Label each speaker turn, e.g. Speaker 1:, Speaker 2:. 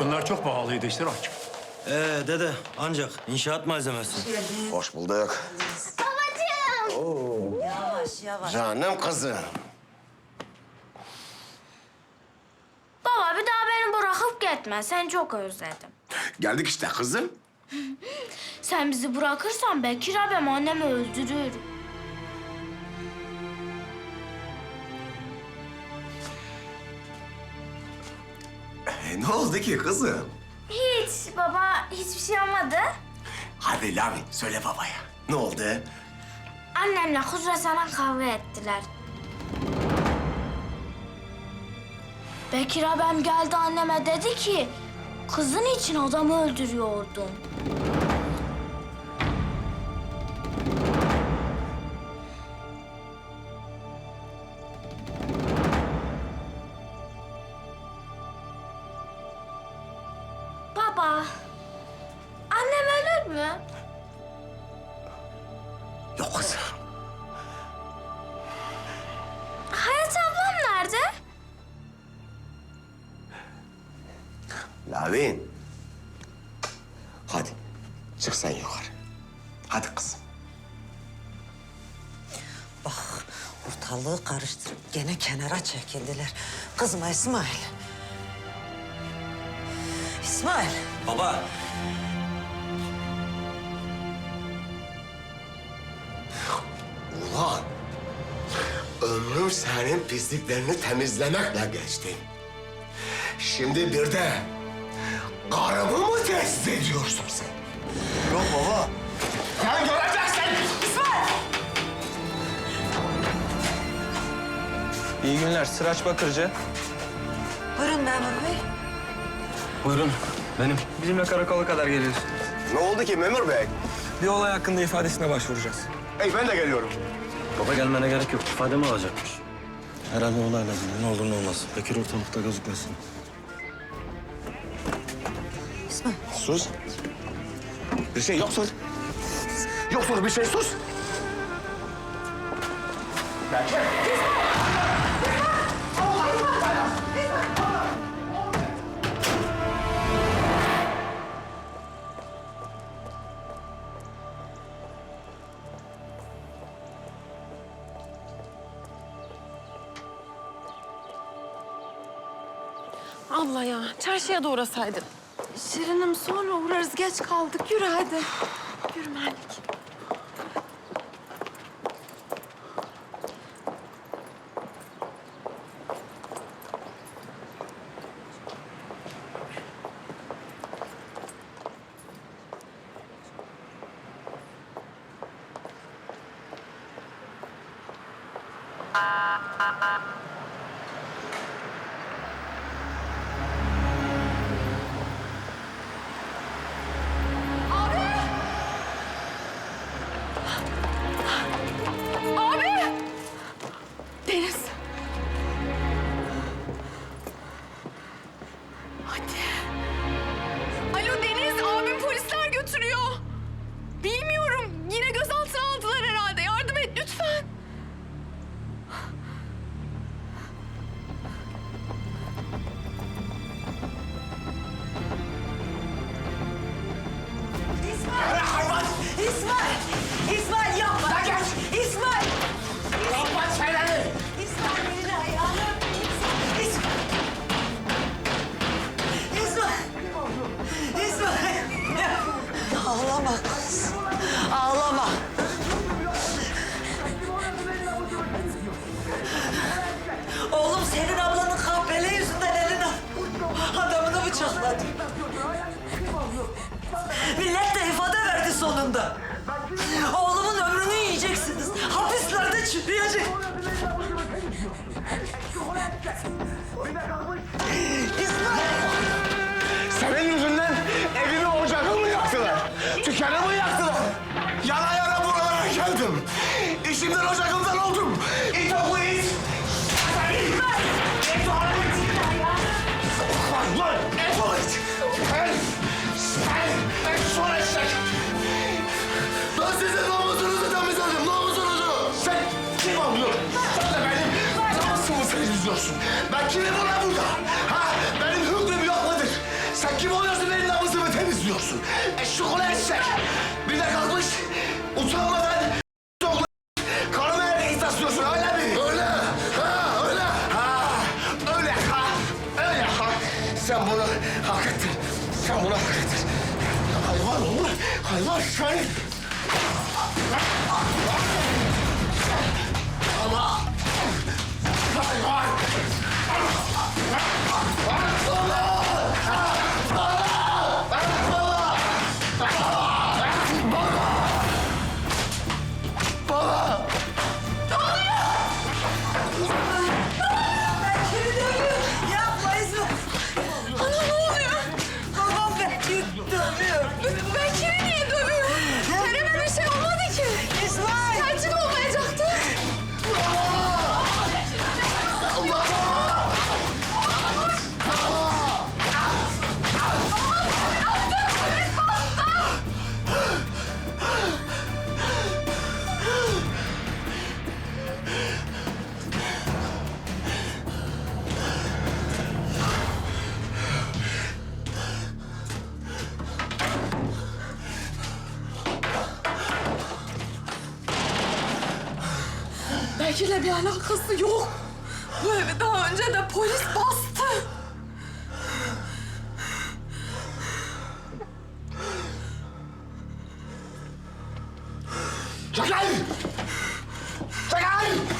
Speaker 1: Bunlar çok pahalıydı işte aç.
Speaker 2: Ee dede ancak inşaat malzemesi.
Speaker 3: Hoş bulduk.
Speaker 4: Yavaş yavaş.
Speaker 3: Canım kızım.
Speaker 5: Baba bir daha beni bırakıp gitme. Seni çok özledim.
Speaker 3: Geldik işte kızım.
Speaker 5: Sen bizi bırakırsan Bekir abim annemi öldürür.
Speaker 3: E, ne oldu ki kızım?
Speaker 5: Hiç baba hiçbir şey olmadı.
Speaker 3: Hadi Lavi söyle babaya. Ne oldu?
Speaker 5: Annemle Huzra sana kavga ettiler. Bekir abim geldi anneme dedi ki... ...kızın için adamı öldürüyordun.
Speaker 3: Kızım.
Speaker 5: Hayat ablam nerede?
Speaker 3: Lavin. Hadi çık sen yukarı. Hadi kızım.
Speaker 4: Bak ortalığı karıştırıp gene kenara çekildiler. Kızma İsmail. İsmail.
Speaker 2: Baba.
Speaker 3: Ulan ömrüm senin pisliklerini temizlemekle geçti. Şimdi bir de karımı mı tehdit ediyorsun sen?
Speaker 2: Yok baba.
Speaker 3: Sen göreceksin.
Speaker 6: İyi günler. Sıraç Bakırcı.
Speaker 4: Buyurun memur bey.
Speaker 6: Buyurun. Benim. Bizimle karakola kadar geliyorsun.
Speaker 3: Ne oldu ki memur bey?
Speaker 6: Bir olay hakkında ifadesine başvuracağız.
Speaker 3: Ey ben de geliyorum.
Speaker 2: Baba gelmene gerek yok. İfademi alacakmış. Herhalde olayla ilgili ne olur ne olmaz. Bekir ortalıkta gözükmesin.
Speaker 4: İsmail.
Speaker 3: Sus. Bir şey yok sus. Yok sus bir şey sus.
Speaker 7: Abla ya çarşıya da uğrasaydın. Şirinim sonra uğrarız geç kaldık. Yürü hadi. Yürü Melik. Abi!
Speaker 4: Hapislerde çürüyecek. İsmail!
Speaker 3: Senin temizliyorsun. Ben kimim ulan burada? Ha? Benim hükmüm yok mudur? Sen kim oluyorsun benim namusumu temizliyorsun? Eşek ulan eşek. Bir de kalkmış utanmadan karımı erkeği taslıyorsun öyle mi? Öyle. Ha öyle. Ha öyle ha. Öyle ha. Sen bunu hak ettin. Sen bunu hak ettin. Hayvan oğlum. Hayvan sen. Ama hayvan.
Speaker 7: Ötekiyle bir alakası yok. Bu evi daha önce de polis bastı.
Speaker 3: Çakal! Çakal!